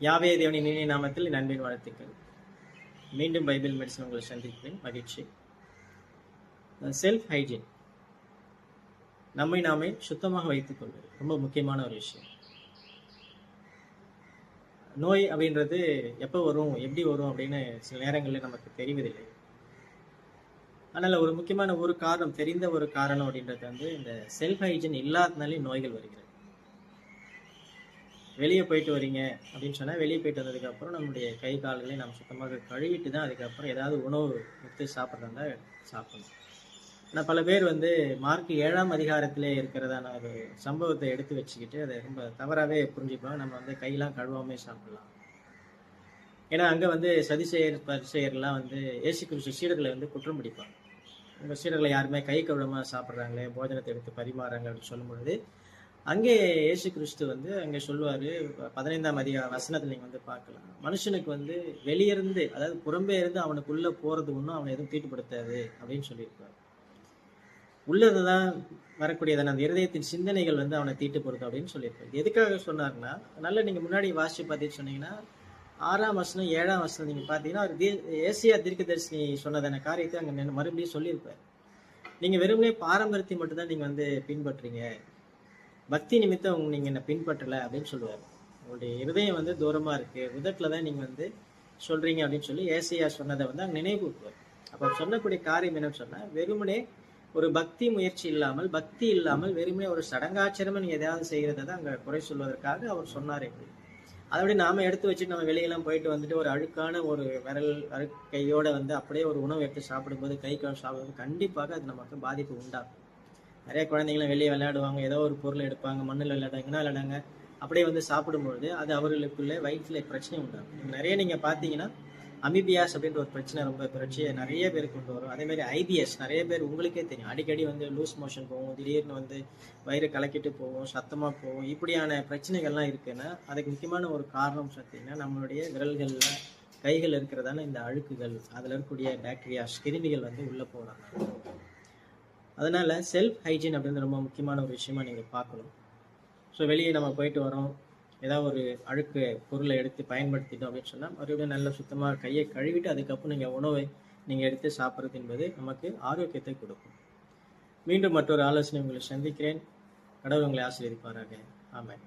யாவே தேவனின் இனிய நாமத்தில் நண்பின் வாழ்த்துக்கள். மீண்டும் பைபிள் மெடிசன் உங்களை சந்திப்பேன் மகிழ்ச்சி. செல்ஃப் ஹைஜீன் நம்மை நாமே சுத்தமாக வைத்துக் கொள்வது ரொம்ப முக்கியமான ஒரு விஷயம். நோய் அப்படின்றது எப்போ வரும் எப்படி வரும் அப்படின்னு சில நேரங்களில் நமக்கு தெரிவதில்லை. அதனால் ஒரு முக்கியமான ஒரு காரணம் தெரிந்த ஒரு காரணம் அப்படின்றது வந்து இந்த செல்ஃப் ஹைஜீன் இல்லாதனாலே நோய்கள் வருகிறது. வெளியே போயிட்டு வரீங்க அப்படின்னு சொன்னால் வெளியே போயிட்டு வந்ததுக்கப்புறம் நம்மளுடைய கை கால்களை நம்ம சுத்தமாக கழுவிட்டு தான் அதுக்கப்புறம் ஏதாவது உணவு எடுத்து சாப்பிட்றதா சாப்பிடணும். ஆனால் பல பேர் வந்து மார்க் ஏழாம் அதிகாரத்திலே இருக்கிறதான ஒரு சம்பவத்தை எடுத்து வச்சுக்கிட்டு அதை ரொம்ப தவறாகவே புரிஞ்சுப்பாங்க நம்ம வந்து கையெல்லாம் கழுவாமே சாப்பிடலாம். ஏன்னா அங்கே வந்து சதிசெயர் பரிசெயர்லாம் வந்து ஏசு கிறிஸ்து சீடர்களை வந்து குற்றம் பிடிப்பாங்க. உங்கள் சீடர்களை யாருமே கை கழுவாம சாப்பிட்றாங்களே போஜனத்தை எடுத்து பரிமாறாங்க அப்படின்னு சொல்லும் பொழுது அங்கே இயேசு கிறிஸ்து வந்து அங்கே சொல்லுவார் பதினைந்தாம் அதிக வசனத்தில் நீங்கள் வந்து பார்க்கலாம். மனுஷனுக்கு வந்து வெளியிருந்து அதாவது புறம்பே இருந்து அவனுக்குள்ளே போகிறது ஒன்றும் அவனை எதுவும் தீட்டுப்படுத்தாது அப்படின்னு சொல்லியிருப்பார். உள்ளது தான் வரக்கூடியதான அந்த இருதயத்தின் சிந்தனைகள் வந்து அவனை தீட்டுப்படுத்தும் அப்படின்னு சொல்லியிருப்பார். எதுக்காக சொன்னார்னா நல்லா நீங்கள் முன்னாடி வாசி பார்த்துட்டு சொன்னீங்கன்னா ஆறாம் வசனம் ஏழாம் வசனம் நீங்கள் பார்த்தீங்கன்னா அவர் தீ ஏசியா தீர்க்கதரிசி சொன்னதான காரியத்தை அங்கே மறுபடியும் சொல்லியிருப்பார். நீங்கள் வெறுமனே பாரம்பரியத்தை மட்டும்தான் நீங்கள் வந்து பின்பற்றுறீங்க. பக்தி நிமித்தம் உங்க நீங்கள் என்னை பின்பற்றலை அப்படின்னு சொல்லுவார். உங்களுடைய இருதயம் வந்து தூரமாக இருக்குது உதட்டில் தான் நீங்கள் வந்து சொல்கிறீங்க அப்படின்னு சொல்லி ஏசையா சொன்னதை வந்து அங்கே நினைவுக்குவார் அப்போ சொல்லக்கூடிய காரியம் என்னன்னு சொன்னால் வெறுமனே ஒரு பக்தி முயற்சி இல்லாமல் பக்தி இல்லாமல் வெறுமனே ஒரு சடங்காச்சரமாக நீங்கள் எதாவது செய்கிறத தான் அங்கே குறை சொல்வதற்காக அவர் சொன்னார் எப்படி அதோட நாம எடுத்து வச்சுட்டு நம்ம வெளியெல்லாம் போயிட்டு வந்துட்டு ஒரு அழுக்கான ஒரு விரல் கையோட வந்து அப்படியே ஒரு உணவு எடுத்து சாப்பிடும்போது கை கால் சாப்பிடும்போது கண்டிப்பாக அது நமக்கு பாதிப்பு உண்டாகும். நிறைய குழந்தைங்களும் வெளியே விளையாடுவாங்க. ஏதோ ஒரு பொருள் எடுப்பாங்க மண்ணில் விளையாடுவாங்கன்னா விளையாடாங்க. அப்படியே வந்து சாப்பிடும்பொழுது அது அவர்களுக்குள்ளே வயிற்றுல பிரச்சனை உண்டாகும். நிறைய நீங்கள் பார்த்தீங்கன்னா அமிபியாஸ் அப்படின்ற ஒரு பிரச்சனை ரொம்ப பிரச்சனை நிறைய பேர் கொண்டு வரும். அதே மாதிரி ஐபிஎஸ் நிறைய பேர் உங்களுக்கே தெரியும். அடிக்கடி வந்து லூஸ் மோஷன் போகும் திடீர்னு வந்து வயிறு கலக்கிட்டு போகும் சத்தமாக போகும். இப்படியான பிரச்சனைகள்லாம் இருக்குன்னா அதுக்கு முக்கியமான ஒரு காரணம் பார்த்தீங்கன்னா நம்மளுடைய விரல்களில் கைகள் இருக்கிறதான இந்த அழுக்குகள் அதில் இருக்கக்கூடிய பாக்டீரியாஸ் கிருமிகள் வந்து உள்ளே போகலாம். அதனால் செல்ஃப் ஹைஜீன் அப்படின்றது ரொம்ப முக்கியமான ஒரு விஷயமா நீங்கள் பார்க்கணும். ஸோ வெளியே நம்ம போயிட்டு வரோம். ஏதாவது ஒரு அழுக்கு பொருளை எடுத்து பயன்படுத்திட்டோம் அப்படின்னு சொன்னால் மறுபடியும் நல்ல சுத்தமாக கையை கழுவிட்டு அதுக்கப்புறம் நீங்கள் உணவை நீங்கள் எடுத்து சாப்பிட்றது என்பது நமக்கு ஆரோக்கியத்தை கொடுக்கும். மீண்டும் மற்றொரு ஆலோசனை உங்களை சந்திக்கிறேன். கடவுள் உங்களை ஆசீர்வதிப்பாராக. ஆமாம்